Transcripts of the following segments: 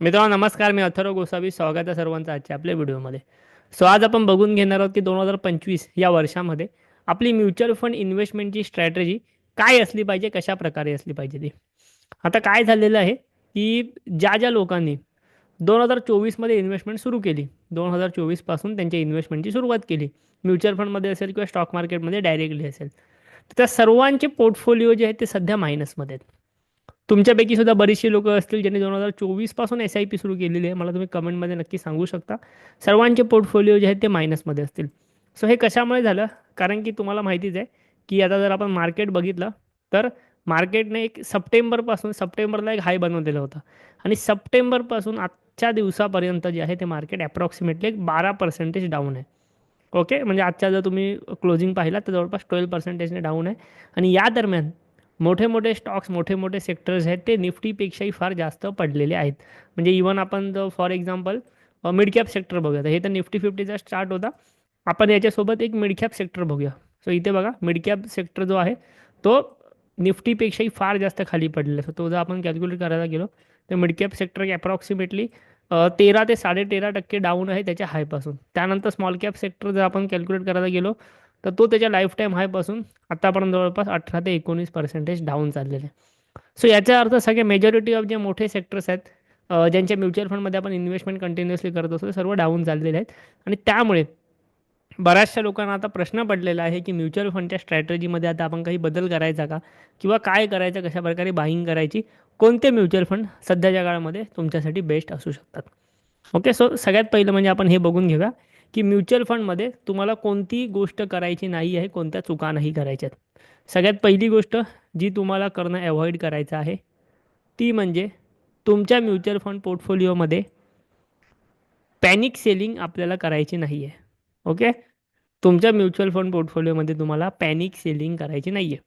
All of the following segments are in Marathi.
मित्रांनो नमस्कार मी अथर्व गोसावी. स्वागत आहे सर्वांचं आजच्या आपल्या व्हिडिओमध्ये. सो आज आपण बघून घेणार आहोत की दोन हजार पंचवीस या वर्षामध्ये आपली म्युच्युअल फंड इन्व्हेस्टमेंटची स्ट्रॅटेजी काय असली पाहिजे कशा प्रकारे असली पाहिजे ती. आता काय झालेलं आहे की ज्या ज्या लोकांनी दोन हजार चोवीसमध्ये इन्व्हेस्टमेंट सुरू केली दोन हजार चोवीसपासून त्यांच्या इन्व्हेस्टमेंटची सुरुवात केली म्युच्युअल फंडमध्ये असेल किंवा स्टॉक मार्केटमध्ये डायरेक्टली असेल तर त्या सर्वांचे पोर्टफोलिओ जे आहेत ते सध्या मायनसमध्ये आहेत. तुमच्यापैकी सुद्धा बरीचशी लोक असतील ज्यांनी दोन हजार चोवीसपासून एस आय पी सुरू केलेली आहे. मला तुम्ही कमेंटमध्ये नक्की सांगू शकता. सर्वांचे पोर्टफोलिओ जे आहेत ते मायनसमध्ये असतील. सो हे कशामुळे झालं? कारण की तुम्हाला माहितीच आहे की आता जर आपण मार्केट बघितलं तर मार्केटने एक सप्टेंबरपासून सप्टेंबरला एक हाय बनवलेला होता. आणि सप्टेंबरपासून आजच्या दिवसापर्यंत जे आहे ते मार्केट ॲप्रॉक्सिमेटली एक बारा पर्सेंटेज डाऊन आहे. ओके म्हणजे आजच्या जर तुम्ही क्लोजिंग पाहिला तर जवळपास ट्वेल्व पर्सेंटेजने डाऊन आहे. आणि या दरम्यान मोठे मोठे स्टॉक्स मोठे मोठे सेक्टर्स आहेत ते निफ्टीपेक्षाही फार जास्त पडलेले आहेत. म्हणजे इवन आपण जर for example mid cap sector बघूया तर हे तर निफ्टी फिफ्टीचा स्टार्ट होता. आपण याच्यासोबत एक मिड कॅप सेक्टर बघूया. सो इथे बघा मिड कॅप सेक्टर जो आहे तो निफ्टीपेक्षाही फार जास्त खाली पडलेला सो तो जर आपण कॅल्क्युलेट करायला गेलो तर मिड कॅप सेक्टर अप्रॉक्सिमेटली तेरा ते साडे तेरा टक्के डाऊन आहे त्याच्या हायपासून त्यानंतर स्मॉल कॅप सेक्टर जर आपण कॅल्क्युलेट करायला गेलो तर तो त्याच्या लाईफ टाईम हायपासून आतापर्यंत जवळपास अठरा ते एकोणीस पर्सेंटेज डाऊन चाललेले आहे. सो याचा अर्थ सगळे मेजॉरिटी ऑफ जे मोठे सेक्टर्स आहेत ज्यांच्या म्युच्युअल फंडमध्ये आपण इन्व्हेस्टमेंट कंटिन्युअसली करत असतो सर्व डाऊन चाललेले आहेत. आणि त्यामुळे बऱ्याचशा लोकांना आता प्रश्न पडलेला आहे की म्युच्युअल फंडच्या स्ट्रॅटेजीमध्ये आता आपण काही बदल करायचा का? किंवा काय करायचं कशा प्रकारे बाईंग करायची? कोणते म्युच्युअल फंड सध्याच्या काळामध्ये तुमच्यासाठी बेस्ट असू शकतात? ओके सो सगळ्यात पहिलं म्हणजे आपण हे बघून घेऊया. की म्युच्युअल फंडमध्ये तुम्हाला कोणती गोष्ट करायची नाही आहे कोणत्या चुका नाही करायच्यात. सगळ्यात पहिली गोष्ट जी तुम्हाला करणं अवॉइड करायचं आहे ती म्हणजे तुमच्या म्युच्युअल फंड पोर्टफोलिओमध्ये पॅनिक सेलिंग आपल्याला करायची नाही आहे. ओके? तुमच्या म्युच्युअल फंड पोर्टफोलिओमध्ये तुम्हाला पॅनिक सेलिंग करायची नाही आहे.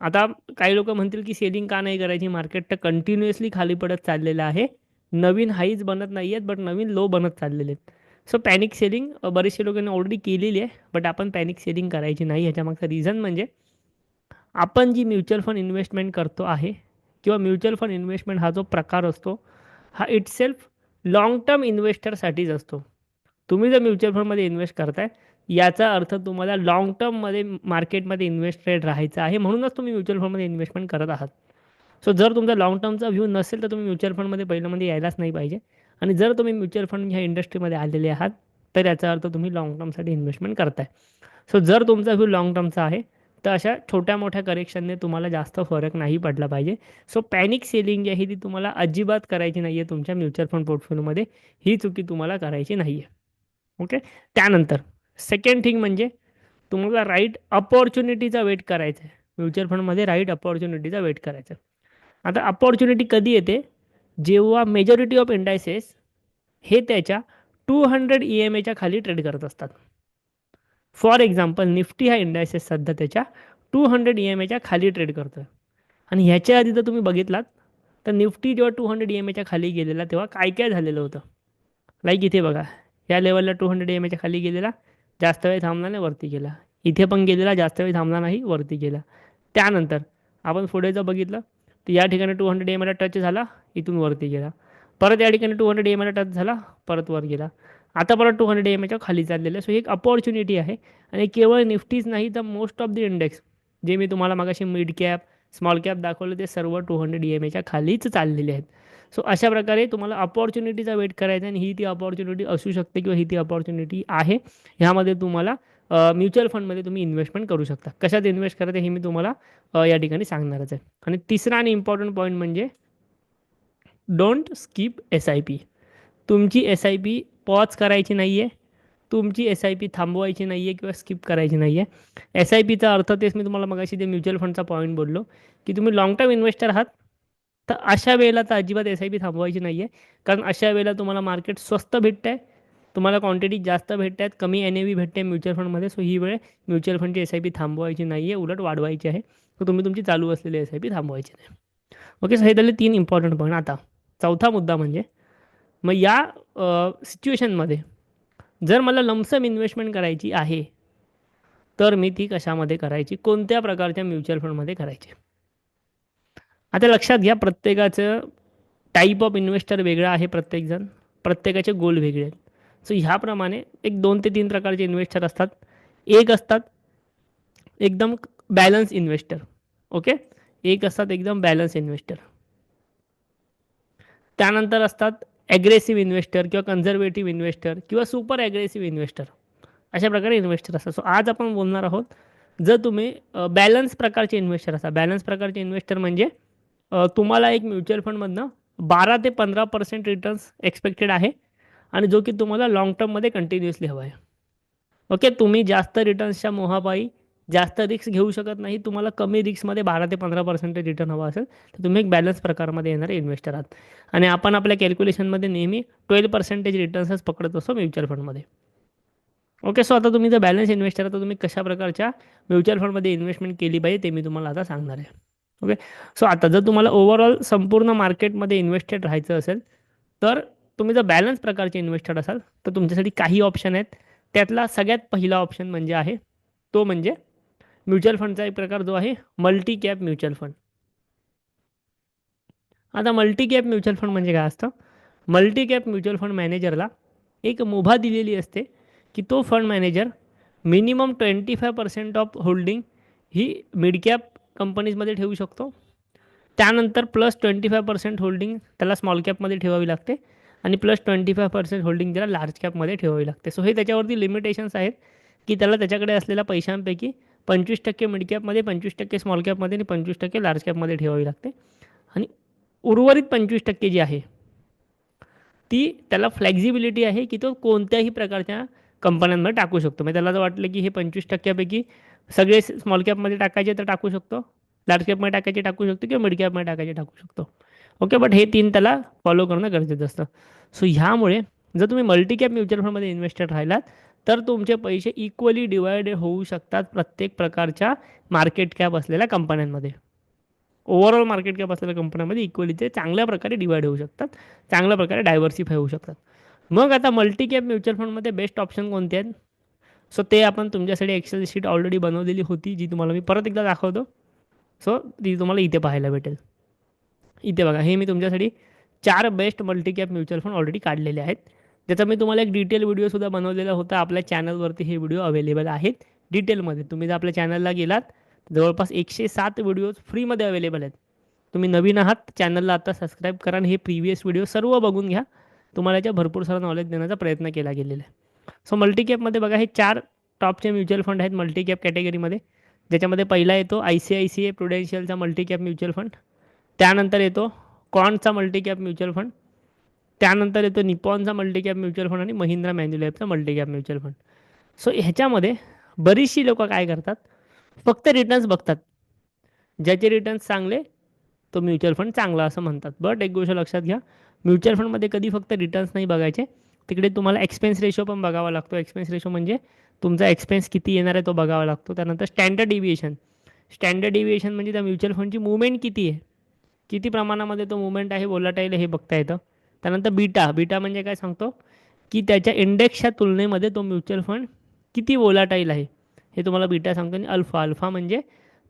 आता काही लोक म्हणतील की सेलिंग का नाही करायची? मार्केट तर कंटिन्युअसली खाली पडत चाललेलं आहे. नवीन हाईज बनत नाही आहेत बट नवीन लो बनत चाललेले आहेत. सो पॅनिक सेलिंग बरेचसे लोकांनी ऑलरेडी केलेली आहे बट आपण पॅनिक सेलिंग करायची नाही. ह्याच्यामागचं रिझन म्हणजे आपण जी म्युच्युअल फंड इन्व्हेस्टमेंट करतो आहे किंवा म्युच्युअल फंड इन्व्हेस्टमेंट हा जो प्रकार असतो हा इटसेल्फ लाँग टर्म इन्व्हेस्टरसाठीच असतो. तुम्ही जर म्युच्युअल फंडमध्ये इन्व्हेस्ट करताय याचा अर्थ तुम्हाला लाँग टर्ममध्ये मार्केटमध्ये इन्व्हेस्टेड राहायचं आहे म्हणूनच तुम्ही म्युच्युअल फंडमध्ये इन्व्हेस्टमेंट करत आहात. सो जर तुमचा लाँग टर्मचा व्ह्यू नसेल तर तुम्ही म्युच्युअल फंडमध्ये पहिल्यामध्ये यायलाच नाही पाहिजे. आणि जर तुम्ही म्युच्युअल फंड ह्या इंडस्ट्रीमध्ये आलेले आहात तर याचा अर्थ तुम्ही लाँग टर्मसाठी इन्व्हेस्टमेंट करताय. सो जर तुमचा व्ह्यू लाँग टर्मचा आहे तर अशा छोट्या मोठ्या करेक्शनने तुम्हाला जास्त फरक नाही पडला पाहिजे. सो पॅनिक सेलिंग जी आहे ती तुम्हाला अजिबात करायची नाही आहे तुमच्या म्युच्युअल फंड पोर्टफोलिओमध्ये ही चुकी तुम्हाला करायची नाही आहे ओके त्यानंतर सेकंड थिंग म्हणजे तुम्हाला राईट अपॉर्च्युनिटीचा वेट करायचा आहे म्युच्युअल फंडमध्ये राईट अपॉर्च्युनिटीचा वेट करायचा आता अपॉर्च्युनिटी कधी येते? जेव्हा मेजॉरिटी ऑफ इंडायसेस हे त्याच्या टू हंड्रेड ई एम एच्या खाली ट्रेड करत असतात. फॉर एक्झाम्पल निफ्टी हा इंडायसेस सध्या त्याच्या टू हंड्रेड ई एम एच्या खाली ट्रेड करतो आहे आणि ह्याच्या आधी जर तुम्ही बघितलात तर निफ्टी जेव्हा टू हंड्रेड ई एम एच्या खाली गेलेला तेव्हा काय काय झालेलं होतं? लाईक इथे बघा या लेवलला टू हंड्रेड ई एम एच्या खाली गेलेला जास्त वेळ थांबला नाही वरती गेला. इथे पण गेलेला जास्त वेळ थांबला नाही वरती गेला. त्यानंतर आपण पुढे जर बघितलं तर या ठिकाणी टू हंड्रेड एम एला टच झाला इथून वरती गेला. परत या ठिकाणी टू हंड्रेड एम एला टच झाला परत वर गेला. आता परत टू हंड्रेड एम एच्या खाली चाललेलं आहे. सो एक अपॉर्च्युनिटी आहे आणि केवळ निफ्टीच नाही तर most of the index J मी तुम्हाला मागाशी मिड कॅप स्मॉल कॅप दाखवलं ते सर्व टू हंड्रेड ई एम एच्या खालीच चाललेले आहेत. सो अशा प्रकारे तुम्हाला अपॉर्च्युनिटीचा वेट करायचा आणि ही ती अपॉर्च्युनिटी असू शकते किंवा ही ती अपॉर्च्युनिटी आहे. ह्यामध्ये तुम्हाला म्युच्युअल फंडमध्ये तुम्ही इन्व्हेस्टमेंट करू शकता. कशात इन्व्हेस्ट करायचं हे मी तुम्हाला या ठिकाणी सांगणारच आहे. आणि तिसरा आणि इम्पॉर्टंट पॉईंट म्हणजे don't skip S I P तुमची एस आय पी पॉज करायची नाही आहे तुमची एस आय पी थांबवायची नाही आहे किंवा स्किप करायची नाही आहे एस आय पीचा अर्थ तेच मी तुम्हाला मगाशी ते म्युच्युअल फंडचा पॉईंट बोललो की तुम्ही लाँग टर्म इन्व्हेस्टर आहात तर अशा वेळेला तर अजिबात एस आय पी थांबवायची नाही आहे कारण अशा वेळेला तुम्हाला मार्केट स्वस्त भेटतं आहे तुम्हाला क्वांटिटी जास्त भेटतात आहेत कमी एन ए व्ही भेटते म्युच्युअल फंडमध्ये सो ही वेळ म्युच्युअल फंडची एस आय पी थांबवायची नाही आहे उलट वाढवायची आहे. तर तुम्ही तुमची चालू असलेली एस आय पी थांबवायची नाही. ओके सो हे झाले तीन इम्पॉर्टंट पॉईंट आता चौथा मुद्दा म्हणजे मग या सिच्युएशनमध्ये जर मला लमसम इन्व्हेस्टमेंट करायची आहे तर मी ती कशामध्ये करायची? कोणत्या प्रकारच्या म्युच्युअल फंडमध्ये करायची? आता लक्षात घ्या प्रत्येकाचं टाईप ऑफ इन्व्हेस्टर वेगळा आहे प्रत्येकजण. प्रत्येकाचे गोल वेगळे आहेत. सो ह्याप्रमाणे एक दोन ते तीन प्रकारचे इन्व्हेस्टर असतात. एक असतात एकदम बॅलन्स इन्व्हेस्टर ओके एक असतात एकदम बॅलन्स इन्व्हेस्टर त्यानंतर असतात ॲग्रेसिव्ह इन्व्हेस्टर किंवा कन्झर्वेटिव्ह इन्व्हेस्टर किंवा सुपर ॲग्रेसिव्ह इन्व्हेस्टर अशा प्रकारे इन्व्हेस्टर असतात. सो आज आपण बोलणार आहोत जर तुम्ही बॅलन्स प्रकारचे इन्व्हेस्टर असा. बॅलन्स प्रकारचे इन्व्हेस्टर म्हणजे तुम्हाला एक म्युच्युअल फंडमधनं बारा ते पंधरा पर्सेंट रिटर्न्स एक्सपेक्टेड आहे. आणि जो की तुम्हाला लाँग टर्ममध्ये कंटिन्युअसली हवा आहे. ओके तुम्ही जास्त रिटर्न्सच्या मोहापायी जास्त रिक्स घेऊ शकत नाही तुम्हाला कमी रिक्समध्ये बारा ते पंधरा पर्सेंटेज रिटर्न हवा असेल तर तुम्ही एक बॅलन्स प्रकारमध्ये येणारे इन्व्हेस्टर आहात. आणि आपण आपल्या कॅल्क्युलेशनमध्ये नेहमी ट्वेल्व पर्सेंटेज रिटर्न्सच पकडत असतो म्युच्युअल फंडमध्ये ओके सो आता तुम्ही जर बॅलन्स इन्व्हेस्टर आहात तर तुम्ही कशा प्रकारच्या म्युच्युअल फंडमध्ये इन्व्हेस्टमेंट केली पाहिजे ते मी तुम्हाला आता सांगणार आहे. ओके सो आता जर तुम्हाला ओव्हरऑल संपूर्ण मार्केटमध्ये इन्व्हेस्टेड राहायचं असेल तर तुम्ही जर बॅलन्स प्रकारचे इन्व्हेस्टर असाल तर तुमच्यासाठी काही ऑप्शन आहेत. त्यातला सगळ्यात पहिला ऑप्शन म्हणजे आहे तो म्हणजे म्युच्युअल फंडचा एक प्रकार जो आहे मल्टी कॅप म्युच्युअल फंड आता मल्टी कॅप म्युच्युअल फंड म्हणजे काय असतं? मल्टी कॅप म्युच्युअल फंड मॅनेजरला एक मुभा दिलेली असते की तो fund manager minimum twenty five percent of holding he mid cap कंपनीजमध्ये ठेवू शकतो. त्यानंतर plus twenty five percent holding त्याला स्मॉल कॅपमध्ये ठेवावी लागते. आणि plus twenty five percent holding त्याला लार्ज कॅपमध्ये ठेवावी लागते. सो हे त्याच्यावरती लिमिटेशन्स आहेत की त्याला त्याच्याकडे असलेल्या पैशांपैकी पंचवीस टक्के मिड कॅपमध्ये पंचवीस टक्के स्मॉल कॅपमध्ये आणि पंचवीस टक्के लार्ज कॅपमध्ये ठेवावी लागते. आणि उर्वरित पंचवीस टक्के जी आहे ती त्याला फ्लेक्झिबिलिटी आहे की तो कोणत्याही प्रकारच्या कंपन्यांमध्ये टाकू शकतो. म्हणजे त्याला जर वाटलं की हे पंचवीस टक्क्यापैकी सगळे स्मॉल कॅपमध्ये टाकायचे तर टाकू शकतो. लार्ज कॅपमध्ये टाकायचे टाकू शकतो किंवा मिड कॅपमध्ये टाकायचे टाकू शकतो. ओके बट हे तीन त्याला फॉलो करणं गरजेचं असतं. सो ह्यामुळे जर तुम्ही मल्टीकॅप म्युच्युअल फंडमध्ये इन्व्हेस्टेड राहिलात तर तुमचे पैसे इक्वली डिवायडेड होऊ शकतात प्रत्येक प्रकारच्या मार्केट कॅप असलेल्या कंपन्यांमध्ये ओव्हरऑल मार्केट कॅप असलेल्या कंपन्यांमध्ये इक्वली ते चांगल्या प्रकारे डिवाइड होऊ शकतात चांगल्या प्रकारे डायव्हर्सिफाय होऊ शकतात. मग आता मल्टी कॅप म्युच्युअल फंडमध्ये बेस्ट ऑप्शन कोणते आहेत? सो ते आपण तुमच्यासाठी एक्सेल शीट ऑलरेडी बनवलेली होती जी तुम्हाला मी परत एकदा दाखवतो. सो ती तुम्हाला इथे पाहायला भेटेल. इथे बघा हे मी तुमच्यासाठी चार best multicap mutual fund already काढलेले आहेत. ज्याचा मी तुम्हाला एक डिटेल व्हिडिओसुद्धा बनवलेला होता. आपल्या चॅनलवरती हे व्हिडिओ अवेलेबल आहेत. डिटेलमध्ये तुम्ही जर आपल्या चॅनलला गेलात जवळपास एकशे सात व्हिडिओज फ्रीमध्ये अवेलेबल आहेत. तुम्ही नवीन आहात चॅनलला आता सबस्क्राईब करा आणि हे प्रिव्हियस व्हिडिओ सर्व बघून घ्या. तुम्हाला याच्या भरपूर सारं नॉलेज देण्याचा प्रयत्न केला गेलेला आहे. सो मल्टीकॅपमध्ये बघा हे चार टॉपचे म्युच्युअल फंड आहेत मल्टीकॅप कॅटेगरीमध्ये ज्याच्यामध्ये पहिला येतो I C I C I प्रुडेन्शियलचा multicap mutual fund त्यानंतर येतो कॉनचा मल्टीकॅप म्युच्युअल फंड. त्यानंतर येतो निपॉनचा मल्टीकॅप म्युच्युअल फंड आणि महिंद्रा मॅन्युलॅबचा मल्टीकॅप म्युच्युअल फंड. सो ह्याच्यामध्ये बरीचशी लोक काय करतात? फक्त रिटर्न्स बघतात. ज्याचे रिटर्न्स चांगले तो म्युच्युअल फंड चांगला असं म्हणतात. बट एक गोष्ट लक्षात घ्या म्युच्युअल फंडमध्ये कधी फक्त रिटर्न्स नाही बघायचे. तिकडे तुम्हाला एक्सपेन्स रेशो पण बघावा लागतो. एक्सपेन्स रेशो म्हणजे तुमचा एक्सपेन्स किती येणार आहे तो बघावा लागतो. त्यानंतर स्टँडर्ड डिव्हिएशन स्टँडर्ड डिव्हिएशन म्हणजे त्या म्युच्युअल फंडची मुवमेंट किती आहे? किती प्रमाणामध्ये तो मुवमेंट आहे बोलाटाईल हे बघता येतं. त्यानंतर बीटा बीटा म्हणजे काय सांगतो? की त्याच्या इंडेक्सच्या तुलनेमध्ये तो म्युच्युअल फंड किती वोलाटाईल आहे. हे तुम्हाला बीटा सांगतो. आणि अल्फा अल्फा म्हणजे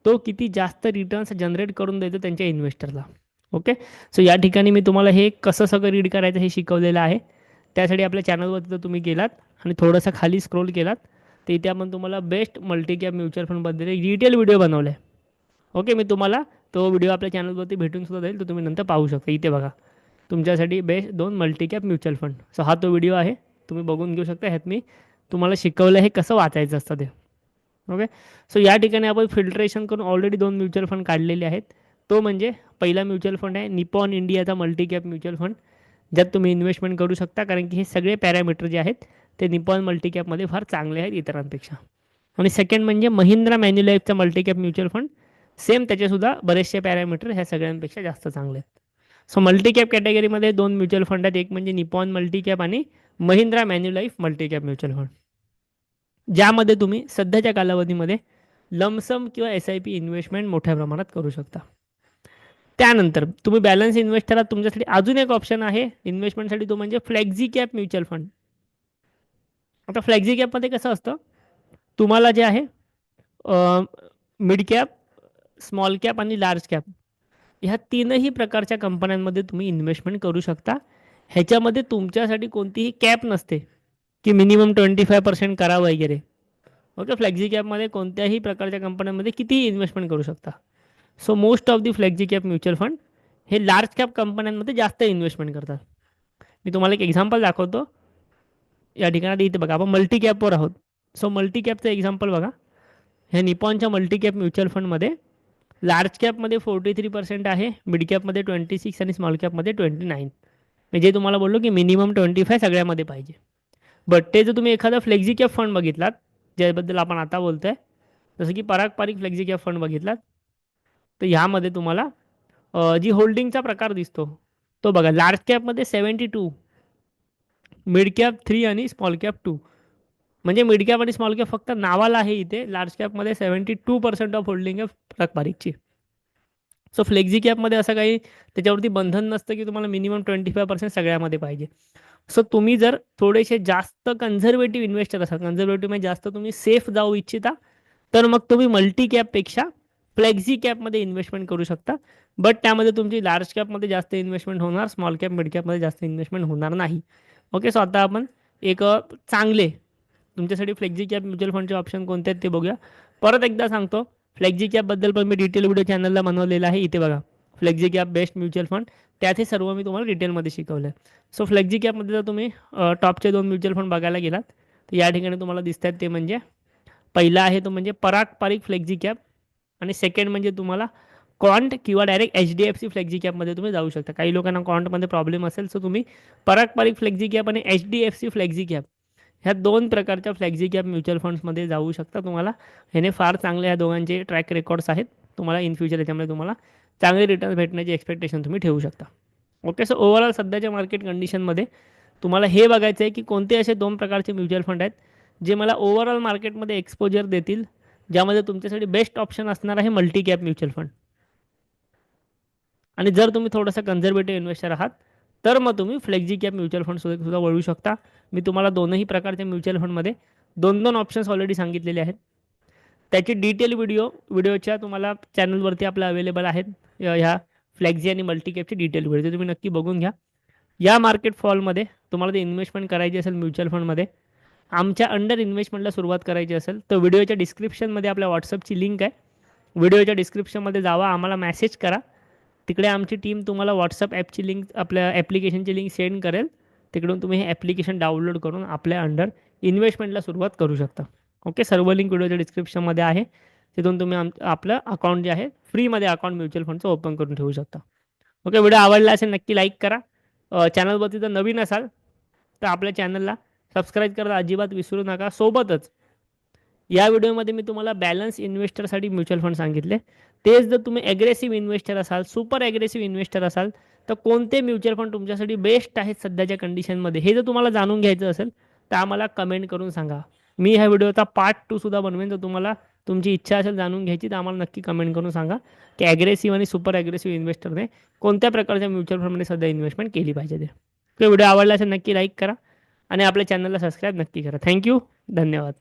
तो किती जास्त रिटर्न्स जनरेट करून देतो त्यांच्या इन्व्हेस्टरला ओके सो या ठिकाणी मी तुम्हाला हे कसं सगळं रीड करायचं हे शिकवलेलं आहे. त्यासाठी आपल्या चॅनलवरती जर तुम्ही गेलात आणि थोडंसं खाली स्क्रोल केलात. तर इथे आपण तुम्हाला बेस्ट मल्टी कॅप म्युच्युअल फंडबद्दल एक डिटेल व्हिडिओ बनवला आहे ओके मी तुम्हाला तो व्हिडिओ आपल्या चॅनलवरती भेटून सुद्धा जाईल तो तुम्ही नंतर पाहू शकता. इथे बघा. तुमच्यासाठी बेस्ट दोन मल्टीकॅप म्युच्युअल फंड सो हा तो व्हिडिओ आहे. तुम्ही बघून घेऊ शकता. ह्यात मी तुम्हाला शिकवलं हे कसं वाचायचं असतं ते. ओके सो या ठिकाणी आपण फिल्ट्रेशन करून ऑलरेडी दोन म्युच्युअल फंड काढलेले आहेत. तो म्हणजे पहिला म्युच्युअल फंड आहे निपॉन इंडियाचा मल्टीकॅप म्युच्युअल फंड ज्यात तुम्ही इन्व्हेस्टमेंट करू शकता. कारण की हे सगळे पॅरामीटर जे आहेत ते निपॉन मल्टीकॅपमध्ये फार चांगले आहेत इतरांपेक्षा. आणि सेकंड म्हणजे महिंद्रा मॅन्युलाईफचा मल्टीकॅप म्युच्युअल फंड सेम त्याचेसुद्धा बरेचसे पॅरामीटर ह्या सगळ्यांपेक्षा जास्त चांगले आहेत. सो मल्टीकॅप कॅटेगरीमध्ये दोन म्युच्युअल फंड आहेत. एक म्हणजे निपॉन मल्टीकॅप आणि Mahindra Manulife multicap mutual fund ज्यामध्ये तुम्ही सध्याच्या कालावधीमध्ये लमसम किंवा एस आय पी इन्व्हेस्टमेंट मोठ्या प्रमाणात करू शकता. त्यानंतर तुम्ही बॅलन्स इन्व्हेस्टरात तुमच्यासाठी अजून एक ऑप्शन आहे. इन्व्हेस्टमेंटसाठी तो म्हणजे फ्लेक्झी कॅप म्युच्युअल फंड आता फ्लेक्झी कॅपमध्ये कसं असतं? तुम्हाला जे आहे मिड कॅप स्मॉल कॅप आणि लार्ज कॅप ह्या तीनही प्रकारच्या कंपन्यांमध्ये तुम्ही इन्व्हेस्टमेंट करू शकता. ह्याच्यामध्ये तुमच्यासाठी कोणतीही कॅप नसते. की मिनिमम ट्वेंटी फाय पर्सेंट करा वगैरे ओके फ्लॅक्झी कॅपमध्ये कोणत्याही प्रकारच्या कंपन्यांमध्ये कितीही इन्व्हेस्टमेंट करू शकता. So most of the flexi cap mutual fund हे लार्ज कॅप कंपन्यांमध्ये जास्त इन्व्हेस्टमेंट करतात. मी तुम्हाला एक एक्झाम्पल दाखवतो. या ठिकाणी इथे बघा आपण मल्टी कॅपवर आहोत. सो मल्टी कॅपचं एक्झाम्पल बघा. ह्या निपॉनच्या मल्टी कॅप म्युच्युअल फंडमध्ये लार्ज कॅपमध्ये फोर्टी थ्री पर्सेंट आहे मिड कॅपमध्ये ट्वेंटी सिक्स आणि स्मॉल कॅपमध्ये ट्वेंटी नाईन म्हणजे तुम्हाला बोललो की मिनिमम ट्वेंटी फाय सगळ्यामध्ये पाहिजे. बट ते जर तुम्ही एखादा फ्लेक्झी कॅप फंड बघितलात ज्याबद्दल आपण आता बोलतो आहे जसं की Parag Parikh flexi cap fund बघितलात तर ह्यामध्ये तुम्हाला जी होल्डिंगचा प्रकार दिसतो तो बघा large कॅपमध्ये seventy two mid cap three आणि स्मॉल कॅप टू म्हणजे मिड कॅप आणि स्मॉल कॅप फक्त नावाला आहे इथे. Large कॅपमध्ये seventy two percent of holding आहे पराग पारिकची सो फ्लेक्झी कॅपमध्ये असं काही त्याच्यावरती बंधन नसतं की तुम्हाला मिनिमम ट्वेंटी फाय पर्सेंट सगळ्यामध्ये पाहिजे. सो तुम्ही जर थोडेसे जास्त कन्झर्वेटिव्ह इन्व्हेस्टर असाल कन्झर्वेटिव्ह म्हणजे जास्त तुम्ही सेफ जाऊ इच्छिता तर मग तुम्ही मल्टी कॅपपेक्षा फ्लेक्झी कॅपमध्ये इन्व्हेस्टमेंट करू शकता. बट त्यामध्ये तुमची लार्ज कॅपमध्ये जास्त इन्व्हेस्टमेंट होणार स्मॉल कॅप मिड कॅपमध्ये जास्त इन्व्हेस्टमेंट होणार नाही. ओके सो आता आपण एक चांगले तुमच्यासाठी फ्लेक्झी कॅप म्युच्युअल फंडचे ऑप्शन कोणते आहेत ते बघूया. परत एकदा सांगतो फ्लेक्झी कॅपबद्दल पण मी डिटेल व्हिडिओ चॅनलला बनवलेला आहे इथे बघा. Flexi cap best mutual fund त्यात हे सर्व मी तुम्हाला डिटेलमध्ये शिकवलं आहे सो फ्लेक्झी कॅपमध्ये जर तुम्ही टॉपचे दोन म्युच्युअल फंड बघायला गेलात तर या ठिकाणी तुम्हाला दिसतात ते म्हणजे पहिला आहे तो म्हणजे पराग पारिक फ्लेक्झी कॅप आणि सेकंड म्हणजे तुम्हाला कॉन्ट किंवा direct H D F C flexi कॅपमध्ये तुम्ही जाऊ शकता. काही लोकांना कॉन्टमध्ये प्रॉब्लेम असेल सो तुम्ही पराग पारिक फ्लेक्झी कॅप आणि H D F C flexi cap ह्या दोन प्रकारच्या फ्लेक्झी कॅप म्युच्युअल फंड्समध्ये जाऊ शकता तुम्हाला. ह्याने फार चांगले ह्या दोघांचे ट्रॅक रेकॉर्ड्स आहेत. तुम्हाला इन फ्युचर याच्यामध्ये तुम्हाला चांगले रिटर्न भेटण्याची एक्सपेक्टेशन तुम्ही ठेवू शकता. ओके सो ओव्हरऑल सध्याच्या मार्केट कंडिशनमध्ये तुम्हाला हे बघायचं आहे की कोणते असे दोन प्रकारचे म्युच्युअल फंड आहेत जे मला ओव्हरऑल मार्केटमध्ये एक्सपोजर देतील ज्यामध्ये तुमच्यासाठी बेस्ट ऑप्शन असणार आहे मल्टी कॅप म्युच्युअल फंड. आणि जर तुम्ही थोडंसं कन्झर्वेटिव्ह इन्व्हेस्टर आहात तर मग तुम्ही फ्लेक्झी कॅप म्युच्युअल फंड सुद्धा वळू शकता. मी तुम्हाला दोनही प्रकारच्या म्युच्युअल फंडमध्ये दोन दोन ऑप्शन्स ऑलरेडी सांगितलेले आहेत. त्याचे डिटेल व्हिडिओ व्हिडिओच्या तुम्हाला चॅनलवरती आपल्या अवेलेबल आहेत. ह्या फ्लॅक्झी आणि मल्टीकॅपचे डिटेल व्हिडिओ तुम्ही नक्की बघून घ्या. या मार्केट फॉलमध्ये तुम्हाला ते इन्व्हेस्टमेंट करायची असेल म्युच्युअल फंडमध्ये आमच्या अंडर इन्व्हेस्टमेंटला सुरुवात करायची असेल तर व्हिडिओच्या डिस्क्रिप्शनमध्ये आपल्या व्हॉट्सअपची लिंक आहे. व्हिडिओच्या डिस्क्रिप्शनमध्ये जावा आम्हाला मॅसेज करा. तिकडे आमची टीम तुम्हाला व्हॉट्सअप ॲपची लिंक आपल्या ॲप्लिकेशनची लिंक सेंड करेल. तिकडून तुम्ही हे ॲप्लिकेशन डाउनलोड करून आपल्या अंडर इन्व्हेस्टमेंटला सुरुवात करू शकता. ओके सर्व लिंक व्हिडिओच्या डिस्क्रिप्शनमध्ये आहे. तिथून तुम्ही आम आपलं अकाउंट जे आहे फ्रीमध्ये अकाउंट म्युच्युअल फंडचं ओपन करून ठेवू शकता. ओके व्हिडिओ आवडला असेल नक्की लाईक करा. चॅनलवरती जर नवीन असाल तर आपल्या चॅनलला सबस्क्राईब करायला अजिबात विसरू नका. सोबतच या व्हिडिओमध्ये मी तुम्हाला बॅलन्स इन्व्हेस्टरसाठी म्युच्युअल फंड सांगितले. तेच जर तुम्ही ॲग्रेसिव्ह इन्व्हेस्टर असाल सुपर ॲग्रेसिव्ह इन्व्हेस्टर असाल तर कोणते म्युच्युअल फंड तुमच्यासाठी बेस्ट आहेत सध्याच्या कंडिशनमध्ये? हे जर तुम्हाला जाणून घ्यायचं असेल तर आम्हाला कमेंट करून सांगा. मी ह्या व्हिडिओचा पार्ट टू सुद्धा बनवेन. तर तुम्हाला तुमची इच्छा असेल जाणून घ्यायची तर आम्हाला नक्की कमेंट करून सांगा. की ॲग्रेसिव्ह आणि सुपर ॲग्रेसिव्ह इन्व्हेस्टरने कोणत्या प्रकारच्या म्युच्युअल फंडमध्ये सध्या इन्व्हेस्टमेंट केली पाहिजे ते. व्हिडिओ आवडला असेल नक्की लाईक करा. आणि आपल्या चॅनलला सबस्क्राईब नक्की करा. थँक्यू धन्यवाद.